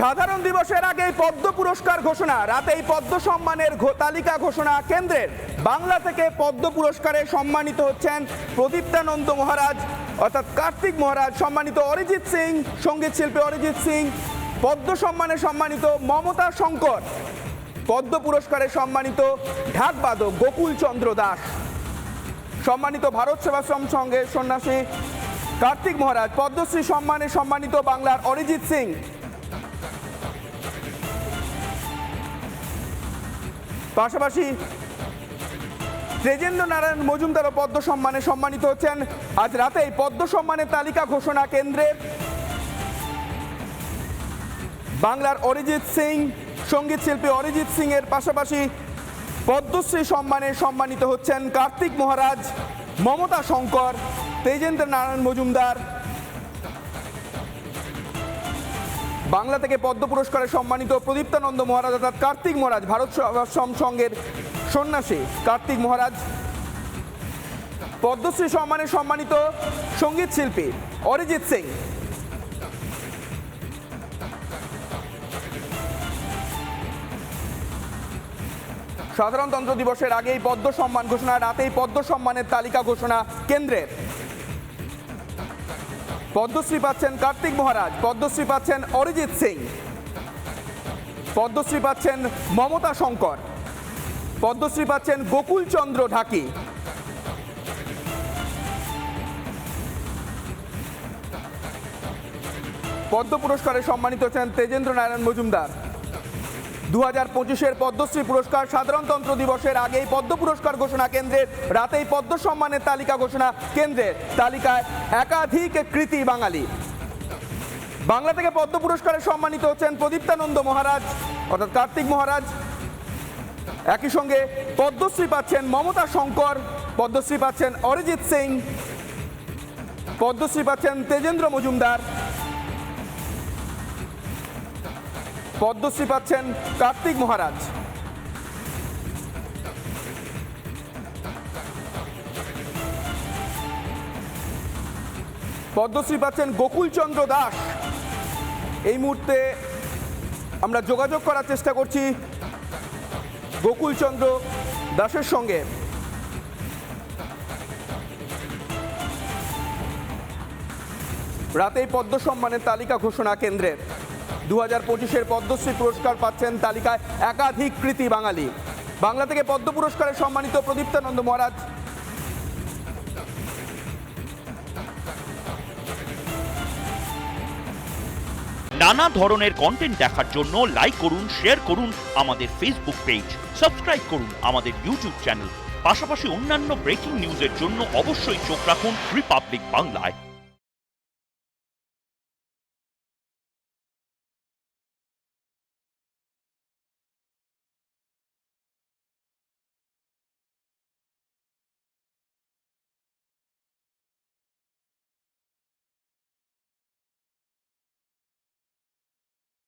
সাধারণ দিবসের আগে পদ্ম পুরস্কার ঘোষণা, রাতেই পদ্ম সম্মানের তালিকা ঘোষণা কেন্দ্রের। বাংলা থেকে পদ্ম পুরস্কারে সম্মানিত হচ্ছেন প্রদীপ্তানন্দ মহারাজ, অর্থাৎ কার্তিক মহারাজ, সম্মানিত অরিজিৎ সিং, সংগীত শিল্পী অরিজিৎ সিং, পদ্ম সম্মানে সম্মানিত মমতা শঙ্কর, পদ্ম পুরস্কারে সম্মানিত ঢাকবাদক গোকুল চন্দ্র দাস, সম্মানিত ভারত সেবাশ্রম সংঘের সন্ন্যাসী কার্তিক মহারাজ, পদ্মশ্রী সম্মানে সম্মানিত বাংলার অরিজিৎ সিং পাশাপাশি তেজেন্দ্র নারায়ণ মজুমদার ও পদ্ম সম্মানে সম্মানিত হচ্ছেন। আজ রাতেই পদ্ম সম্মানের তালিকা ঘোষণা কেন্দ্রের বাংলার অরিজিৎ সিং, সংগীত শিল্পী অরিজিৎ সিং এর পাশাপাশি পদ্মশ্রী সম্মানে সম্মানিত হচ্ছেন কার্তিক মহারাজ, মমতা শঙ্কর তেজেন্দ্র নারায়ণ মজুমদার বাংলা থেকে পদ্ম পুরস্কারে সম্মানিত প্রদীপ্তানন্দ মহারাজ, অর্থাৎ কার্তিক মহারাজ, ভারত সংঘের সন্ন্যাসী কার্তিক মহারাজ। পদ্মশ্রী সম্মানে সম্মানিত সংগীত শিল্পী অরিজিৎ সিং। সাধারণতন্ত্র দিবসের আগেই পদ্ম সম্মান ঘোষণা, রাতেই পদ্ম সম্মানের তালিকা ঘোষণা কেন্দ্রের। পদ্মশ্রী পাচ্ছেন কার্তিক মহারাজ, পদ্মশ্রী পাচ্ছেন অরিজিৎ সিং, পদ্মশ্রী পাচ্ছেন মমতা শঙ্কর, পদ্মশ্রী পাচ্ছেন গোকুল চন্দ্র ঢাকি। পদ্ম পুরস্কারে সম্মানিত হচ্ছেন তেজেন্দ্র নারায়ণ মজুমদার। দু হাজার পঁচিশের পদ্মশ্রী পুরস্কার সাধারণতন্ত্র দিবসের আগেই পদ্ম পুরস্কার ঘোষণা কেন্দ্রের, রাতেই পদ্ম সম্মানের তালিকা ঘোষণা কেন্দ্রের। তালিকায় একাধিক কৃতি বাঙালি। বাংলা থেকে পদ্ম পুরস্কারে সম্মানিত হচ্ছেন প্রদীপ্তানন্দ মহারাজ, অর্থাৎ কার্তিক মহারাজ। একই সঙ্গে পদ্মশ্রী পাচ্ছেন মমতা শঙ্কর, পদ্মশ্রী পাচ্ছেন অরিজিৎ সিং, পদ্মশ্রী পাচ্ছেন তেজেন্দ্র মজুমদার। পদ্মশ্রী পাচ্ছেন কার্তিক মহারাজ। পদ্মশ্রী পাচ্ছেন গোকুলচন্দ্র দাস। এই মুহূর্তে আমরা যোগাযোগ করার চেষ্টা করছি গোকুলচন্দ্র দাসের সঙ্গে। রাতেই পদ্ম সম্মানের তালিকা ঘোষণা কেন্দ্রের। দু হাজার পঁচিশের পদ্মশ্রী পুরস্কার পাচ্ছেন তালিকায় একাধিক কৃতি বাঙালি। বাংলা থেকে পদ্ম পুরস্কারে সম্মানিত প্রদীপ্তানন্দ মহারাজ। নানা ধরনের কন্টেন্ট দেখার জন্য লাইক করুন শেয়ার করুন আমাদের ফেসবুক পেজ সাবস্ক্রাইব করুন আমাদের ইউটিউব চ্যানেল পাশাপাশি অন্যান্য ব্রেকিং নিউজের জন্য অবশ্যই চোখ রাখুন রিপাবলিক বাংলায়